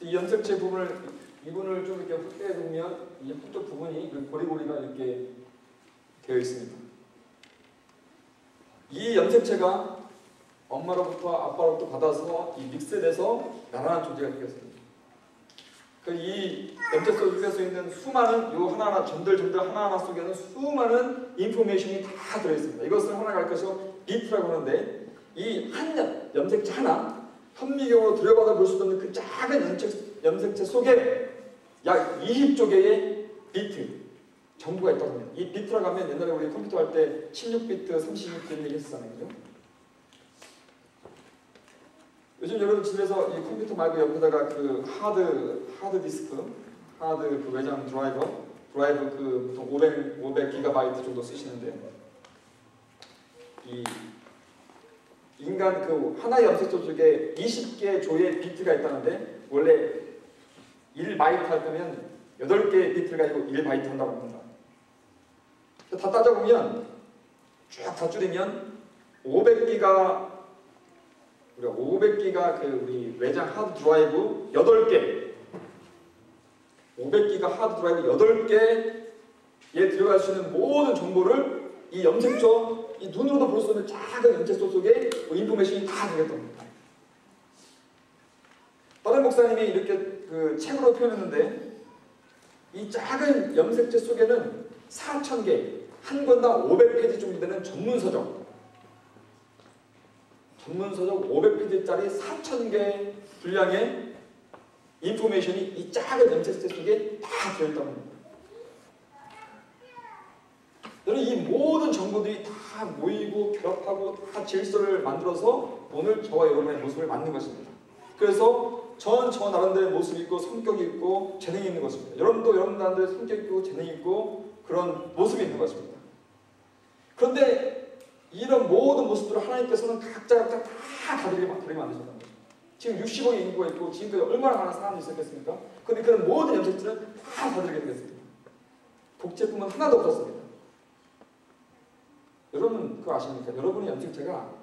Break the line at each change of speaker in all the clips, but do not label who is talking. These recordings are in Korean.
이 염색체 부분을 이분을 좀 이렇게 확대해 보면 이 한쪽 부분이 고리고리가 이렇게 되어 있습니다. 이 염색체가 엄마로부터 아빠로부터 받아서 이 믹스돼서 나란한 존재가 되었습니다. 그이 염색 속에서 있는 수많은 요 하나하나 전들전들 하나하나 속에는 수많은 인포메이션이 다 들어있습니다. 이것을 하나 가르쳐서 비트라고 하는데 이 한 염색체 하나 현미경으로 들여받아 볼 수 없는 그 작은 염색, 염색체 속에 약 20조 개의 비트 정보가 있다고 합니다. 이 비트라고 하면 옛날에 우리 컴퓨터 할 때 16비트, 32비트 얘기 했었잖아요. 그죠? 요즘 여러분 집에서 이 컴퓨터 말고 옆에다가 그 하드 하드 디스크, 하드 그 외장 드라이버, 드라이브 그 보통 500 500 기가바이트 정도 쓰시는데 이 인간 그 하나의 염색조 속에 20개 조의 비트가 있다는데 원래 1바이트 할 거면 8개의 비트가 아니고 1바이트 한다고 합니다. 다 따져보면 쭉 다 줄이면 500기가 우리가 500기가 그 우리 외장 하드 드라이브 8개 500기가 하드 드라이브 8개에 들어갈 수 있는 모든 정보를 이 염색조 이 눈으로도 볼 수 없는 작은 염색조 속에 뭐 인포메이션이 다 되겠답니다. 다른 목사님이 이렇게 그 책으로 표현했는데 이 작은 염색체 속에는 4,000개, 한 권당 500페이지 정도 되는 전문 서적 전문 서적 500페이지짜리 4,000개 분량의 인포메이션이 이 작은 염색체 속에 다 들어있다고 합니다. 이 모든 정보들이 다 모이고 결합하고 다 질서를 만들어서 오늘 저와 여러분의 모습을 만든 것입니다. 그래서 전 저 나름대로의 모습이 있고 성격이 있고 재능이 있는 것입니다. 여러분도 여러분 나름대로 성격 있고 재능이 있고 그런 모습이 있는 것입니다. 그런데 이런 모든 모습들을 하나님께서는 각자 각자 다 다르게 만드셨다는 거죠. 지금 60억의 인구가 있고 지금까지 얼마나 많은 사람이 있었겠습니까? 그런데 그런 모든 염색들은 다 다르게 되겠습니다. 복제품은 하나도 없었습니다. 여러분 그거 아십니까? 여러분의 염색체가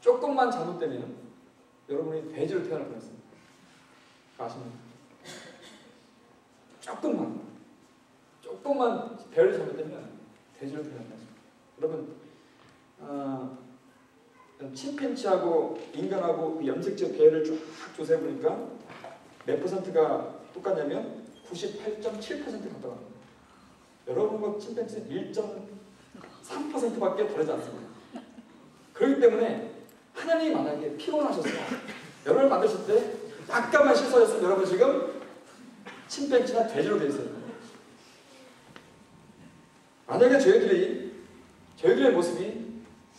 조금만 잘못되면 여러분이 돼지로 태어날 뻔했습니다. 아십니까? 조금만 조금만 배를 잘못되면 돼지로 태어날 뻔했습니다. 여러분 어, 침팬치하고 인간하고 그 염색체 쫙 조사해 보니까 몇 퍼센트가 똑같냐면 98.7% 같다고 합니다. 여러분과 침팬치는 1.3%밖에 다르지 않습니다. 그렇기 때문에 하나님이 만약에 피곤하셔서 여러분을 만드실 때 약간만 실수하셨으면 여러분 지금 침팬치나 돼지로 되어 있어요. 만약에 저희들이 저희들의 모습이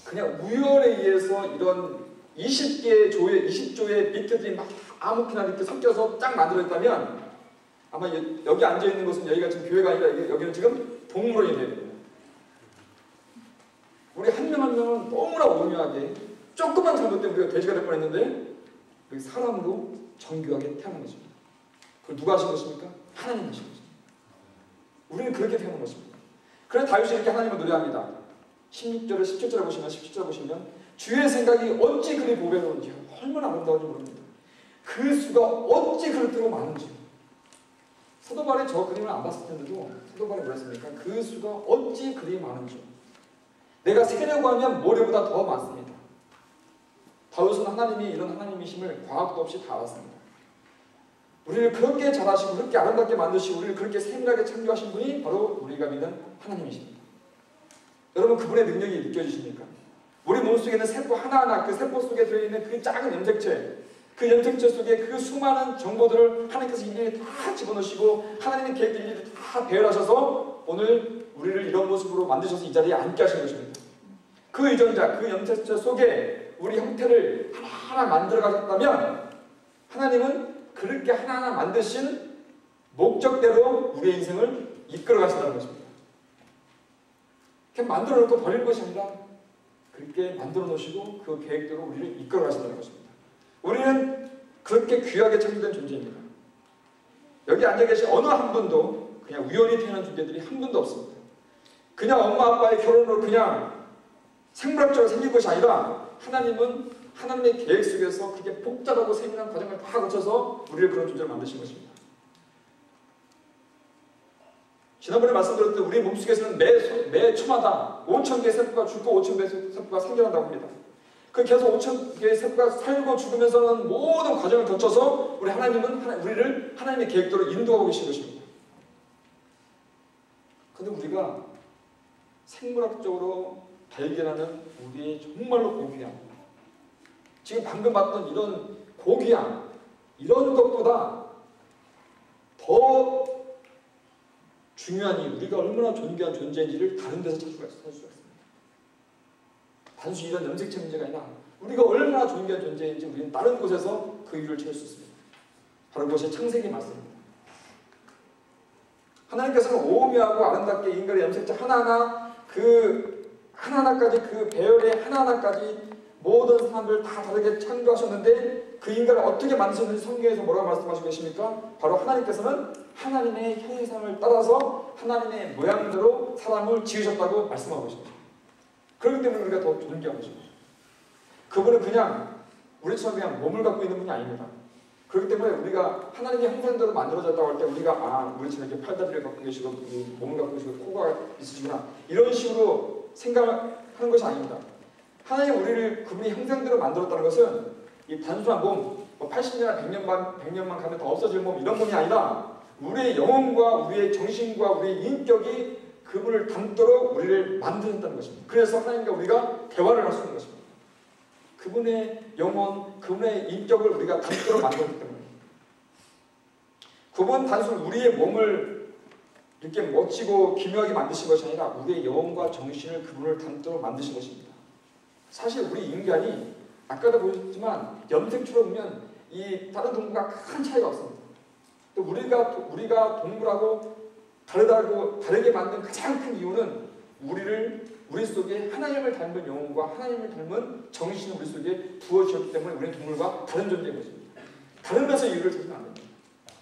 그냥 우연에 의해서 이런 20개의 조의 20조의 비트들이 막 아무렇게나 이렇게 섞여서 쫙 만들어졌다면 아마 여기 앉아 있는 것은 여기가 지금 교회가 아니라 여기는 지금 동물원이 돼야 됩니다. 우리 한명한 명은 너무나 오묘하게 조금만 잘못되면 우리가 돼지가 될 뻔했는데 여기 사람으로 정교하게 태어난 것입니다. 그걸 누가 하신 것입니까? 하나님 하신 것입니다. 우리는 그렇게 태어난 것입니다. 그래서 다윗이 이렇게 하나님을 노래합니다. 16절을 17절에 보시면 17절에 보시면 주의 생각이 어찌 그리 보배로운지 얼마나 아름다운지 모릅니다. 그 수가 어찌 그렇도록 많은지 사도발이 저 그림을 안 봤을 텐데도 사도발이 뭐랬습니까? 그 수가 어찌 그리 많은지 내가 세려고 하면 모래보다 더 많습니다. 다윗은 하나님이 이런 하나님이심을 과학도 없이 다 알았습니다. 우리를 그렇게 잘하시고 그렇게 아름답게 만드시고 우리를 그렇게 세밀하게 창조하신 분이 바로 우리가 믿는 하나님이십니다. 여러분 그분의 능력이 느껴지십니까? 우리 몸속에 있는 세포 하나하나 그 세포 속에 들어있는 그 작은 염색체 그 염색체 속에 그 수많은 정보들을 하나님께서 일일이 다 집어넣으시고 하나님의 계획 일일이 다 배열하셔서 오늘 우리를 이런 모습으로 만드셔서 이 자리에 앉게 하신 것입니다. 그 유전자, 그 염색체 속에 우리 형태를 하나하나 만들어 가셨다면 하나님은 그렇게 하나하나 만드신 목적대로 우리의 인생을 이끌어 가신다는 것입니다. 그냥 만들어 놓고 버리는 것이 아니라 그렇게 만들어 놓으시고 그 계획대로 우리를 이끌어 가신다는 것입니다. 우리는 그렇게 귀하게 창조된 존재입니다. 여기 앉아 계신 어느 한 분도 그냥 우연히 태어난 존재들이 한 분도 없습니다. 그냥 엄마 아빠의 결혼으로 그냥 생물학적으로 생긴 것이 아니라 하나님은 하나님의 계획 속에서 그렇게 복잡하고 세밀한 과정을 다 거쳐서 우리를 그런 존재로 만드신 것입니다. 지난번에 말씀드렸듯 우리 몸속에서는 매, 매 초마다 5천 개의 세포가 죽고 5천 개의 세포가 생겨난다고 합니다. 그 계속 5천 개의 세포가 살고 죽으면서는 모든 과정을 거쳐서 우리 하나님은 하나, 우리를 하나님의 계획대로 인도하고 계신 것입니다. 근데 우리가 생물학적으로 발견하는 우리의 정말로 고귀한 지금 방금 봤던 이런 고귀한 이런 것보다 더 중요한 이 우리가 얼마나 존귀한 존재인지를 다른 데서 찾을 수가 있습니다. 단순히 이런 염색체 문제가 아니라 우리가 얼마나 존귀한 존재인지 우리는 다른 곳에서 그 이유를 찾을 수 있습니다. 바로 그것이 창세기 말씀입니다. 하나님께서는 오묘하고 아름답게 인간의 염색체 하나하나 그 하나하나까지 그 배열의 하나하나까지 모든 사람들 다 다르게 창조하셨는데 그 인간을 어떻게 만드셨는지 성경에서 뭐라고 말씀하시고 계십니까? 바로 하나님께서는 하나님의 형상을 따라서 하나님의 모양대로 사람을 지으셨다고 말씀하고 계십니다. 그렇기 때문에 우리가 더 존경하고 싶어요. 그분은 그냥 우리처럼 그냥 몸을 갖고 있는 분이 아닙니다. 그렇기 때문에 우리가 하나님의 형상대로 만들어졌다고 할 때 우리가 아 우리처럼 이렇게 팔다리를 갖고 계시고 몸을 갖고 계시고 코가 있으시구나 이런 식으로 생각하는 것이 아닙니다. 하나님 우리를 그분의 형상대로 만들었다는 것은 이 단순한 몸, 뭐 80년이나 100년만, 100년만 가면 다 없어질 몸 이런 몸이 아니라 우리의 영혼과 우리의 정신과 우리의 인격이 그분을 닮도록 우리를 만드셨다는 것입니다. 그래서 하나님과 우리가 대화를 할 수 있는 것입니다. 그분의 영혼, 그분의 인격을 우리가 담도록 만들었기 때문에 그분 단순 우리의 몸을 이렇게 멋지고 기묘하게 만드신 것이 아니라 우리의 영혼과 정신을 그분을 담도록 만드신 것입니다. 사실 우리 인간이 아까도 보셨지만 염색체로 보면 이 다른 동물과 큰 차이가 없습니다. 또 우리가 우리가 동물하고 다르다고 다르게 만든 가장 큰 이유는 우리를 우리 속에 하나님을 닮은 영혼과 하나님을 닮은 정신이 우리 속에 부어 주셨기 때문에 우리는 동물과 다른 존재인 것입니다. 다른 데서 이유를 찾으면 안 됩니다.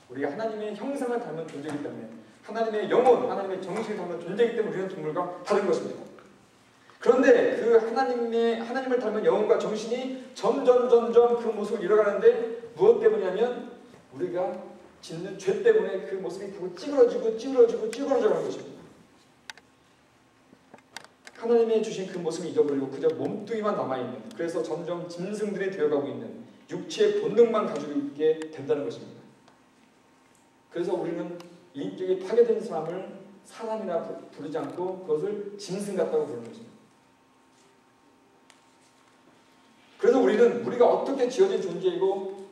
우리가 하나님의 형상을 닮은 존재이기 때문에 하나님의 영혼, 하나님의 정신을 닮은 존재이기 때문에 우리는 동물과 다른 것입니다. 그런데 그 하나님의 하나님을 닮은 영혼과 정신이 점점 점점 그 모습을 잃어가는데 무엇 때문이냐면 우리가 짓는 죄 때문에 그 모습이 자꾸 찌그러지고 찌그러지고 찌그러져 가는 것입니다. 하나님의 주신 그 모습을 잊어버리고 그저 몸뚱이만 남아있는 그래서 점점 짐승들이 되어가고 있는 육체의 본능만 가지고 있게 된다는 것입니다. 그래서 우리는 인격이 파괴된 사람을 사람이라 부르지 않고 그것을 짐승 같다고 부르는 것입니다. 그래서 우리는 우리가 어떻게 지어진 존재이고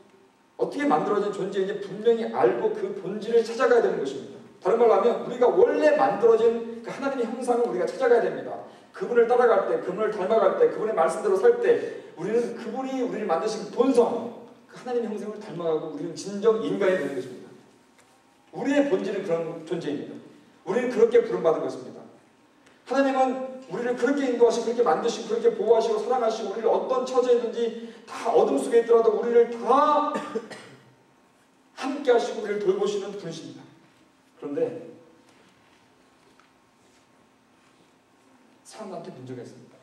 어떻게 만들어진 존재인지 분명히 알고 그 본질을 찾아가야 되는 것입니다. 다른 말로 하면 우리가 원래 만들어진 그 하나님의 형상을 우리가 찾아가야 됩니다. 그분을 따라갈 때, 그분을 닮아갈 때, 그분의 말씀대로 살 때 우리는 그분이 우리를 만드신 본성, 그 하나님의 형상을 닮아가고 우리는 진정 인간이 되는 것입니다. 우리의 본질은 그런 존재입니다. 우리는 그렇게 부름받은 것입니다. 하나님은 우리를 그렇게 인도하시고 그렇게 만드시고 그렇게 보호하시고 사랑하시고 우리를 어떤 처지에든지 다 어둠 속에 있더라도 우리를 다 함께 하시고 우리를 돌보시는 분이십니다. 그런데 사람한테 문제가 있습니다.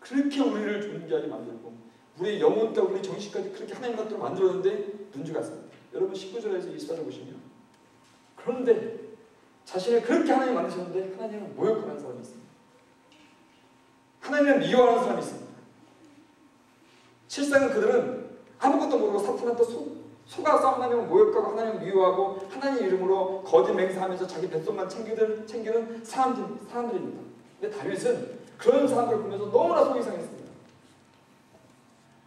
그렇게 우리를 존재하게 만들고 우리의 영혼과 우리 정신까지 그렇게 하나님 같도록 만들었는데 문제가 있습니다. 여러분 19절에서 24절 보시면 그런데 자신을 그렇게 하나님 만드셨는데 하나님은 모욕하는 사람이 있습니다. 하나님을 미워하는 사람이 있습니다. 실상은 그들은 아무것도 모르고 사탄한테 속, 속아서 하나님을 모욕하고 하나님을 미워하고 하나님 이름으로 거짓 맹세하면서 자기 뱃속만 챙기는, 챙기는 사람들, 사람들입니다. 근데 다윗은 그런 사람들을 보면서 너무나 속이 상했습니다.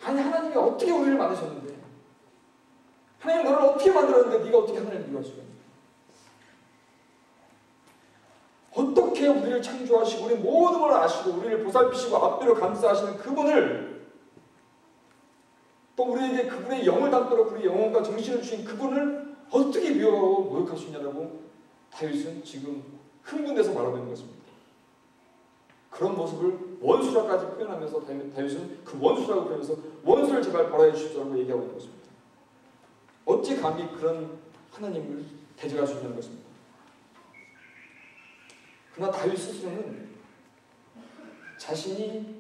아니 하나님이 어떻게 우리를 만드셨는데 하나님 너를 어떻게 만들었는데 네가 어떻게 하나님을 미워하시겠냐 어떻게 우리를 창조하시고 우리 모든 걸 아시고 우리를 보살피시고 앞뒤로 감싸하시는 그분을 또 우리에게 그분의 영을 담도록 우리 영혼과 정신을 주신 그분을 어떻게 미워하고 모욕할 수 있냐라고 다윗은 지금 흥분돼서 말하고 있는 것입니다. 그런 모습을 원수라까지 표현하면서 다윗은 그 원수라고 표현해서 원수를 제발 벌하여 주십시오라고 얘기하고 있는 것입니다. 어찌 감히 그런 하나님을 대적할 수 있냐는 것입니다. 그러나 다윗 스스로는 자신이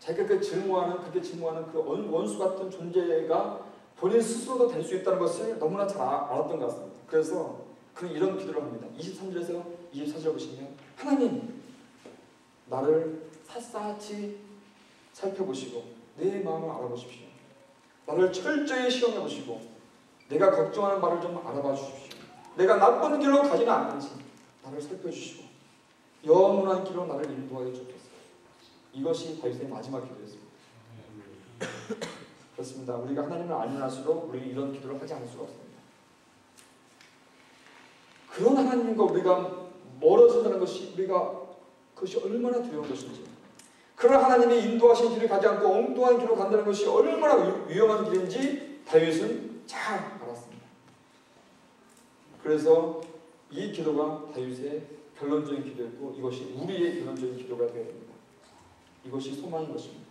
자기가 그 증오하는 그렇게 증오하는 그 원- 원수 같은 존재가 본인 스스로도 될 수 있다는 것을 너무나 잘 아- 알았던 것 같습니다. 그래서 그는 이런 기도를 합니다. 23절에서 24절 보시면 하나님 나를 샅샅이 살펴보시고 내 마음을 알아보십시오. 나를 철저히 시험해 보시고 내가 걱정하는 바를 좀 알아봐 주십시오. 내가 나쁜 길로 가지는 않는지 나를 살펴주시고 영원한 길로 나를 인도하여 주옵소서. 이것이 다윗의 마지막 기도였습니다. 그렇습니다. 우리가 하나님을 알면 할수록 우리는 이런 기도를 하지 않을 수가 없습니다. 그런 하나님과 우리가 멀어진다는 것이 우리가 그것이 얼마나 두려운 것인지 그런 하나님이 인도하신 길을 가지 않고 엉뚱한 길로 간다는 것이 얼마나 위- 위험한 길인지 다윗은 잘 알았습니다. 그래서 이 기도가 다윗의 결론적인 기도였고 이것이 우리의 결론적인 기도가 되어야 됩니다. 이것이 소망인 것입니다.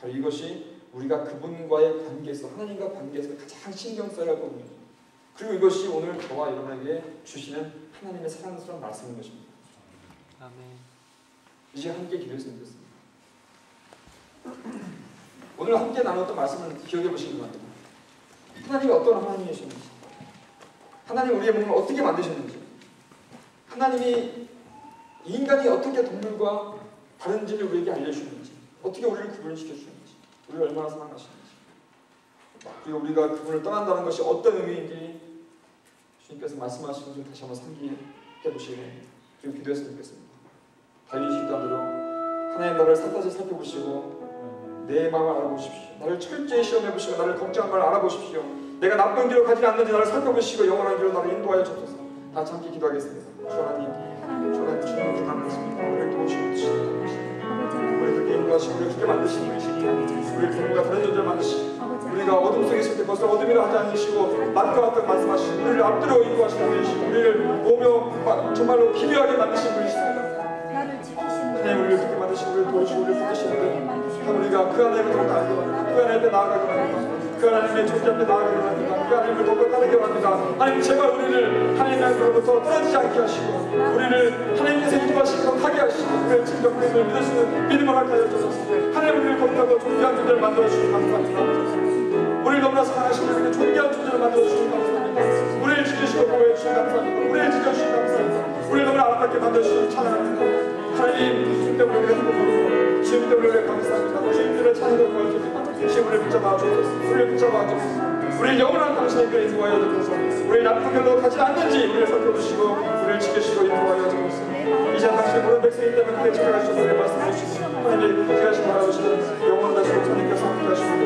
바로 이것이 우리가 그분과의 관계에서 하나님과 관계에서 가장 신경 써야 할 부분입니다. 그리고 이것이 오늘 저와 여러분에게 주시는 하나님의 사랑스러운 말씀인 것입니다.
아멘.
이제 함께 기도했으면 좋겠습니다. 오늘 함께 나눴던 말씀을 기억해 보시기 바랍니다. 하나님이 어떤 하나님이셨는지, 하나님 우리의 몸을 어떻게 만드셨는지, 하나님이 인간이 어떻게 동물과 다른지를 우리에게 알려주셨는지, 어떻게 우리를 구분시켜 주셨는지, 우리를 얼마나 사랑하시는지, 그리고 우리가 그분을 떠난다는 것이 어떤 의미인지 주님께서 말씀하신 것을 다시 한번 상기해 보시기. 그리고 기도했으면 좋겠습니다. 기도하대로 하나님 나를 샅샅이 살펴보시고 내 마음을 알아보십시오. 나를 철저히 시험해 보시고 나를 걱정한 걸 알아보십시오. 내가 나쁜 길로 가지 않는지 나를 살펴보시고 영원한 길로 나를 인도하여 주옵소서. 다 함께 기도하겠습니다. 주 하나님, 주 하나님 주님을 기도하겠습니다. 우리를 도우시고 주시옵소서. 우리를 인도하시고 우리를 만드시는 분이시니 우리를 부모가 다른 존재를 만드시고 우리가 어둠 속에 있을 때 벌써 어둠이라 하지 않으시고 낮과 같다고 말씀하시고 우리를 앞들어 인도하시는 분이시고 우리를 오며 정말로 기묘하게 만드신 분이 하나님 우리를 그렇게 만드시고 우리를 도우시고 우리를 붙드시는데 참 우리가 그 하나님을 더 알고 그 하나님 앞에 나아가게 합니다. 그 하나님의 존재 앞에 나아가게 합니다. 그 하나님을 더 따르게 합니다. 하나님 제발 우리를 하나님으로부터 떨어지지 않게 하시고 우리를 하나님께서 인도하시고 하게 하시고 우리의 진정 믿음을 믿을 수 있는 믿음을 하여 주소서. 하나님 우리를 겁나고 존귀한 존재를 만들어 주시기 감사합니다. 우리를 너무나 사랑하시고 우리를 존귀한 존재를 만들어 주시기 감사합니다. 우리를 지키시고 보호해 주시기 주님 우리를 붙잡아 주옵소서. 우리를 붙잡아 주옵소서. 우리를 영원한 당신의 길에 인도하여 주옵소서. 우리를 나쁜 길로 가지 않는지 우리를 살펴주시고 우리를 지키시고 인도하여 주옵소서. 이제 당신의 모든 백성이 때문에 그에 찾아가시고 우리의 말씀해 주시고 하나님 그하시 바라보시는 영원한 주님 하나님께서 함께 하시고 인도하여 주옵소서.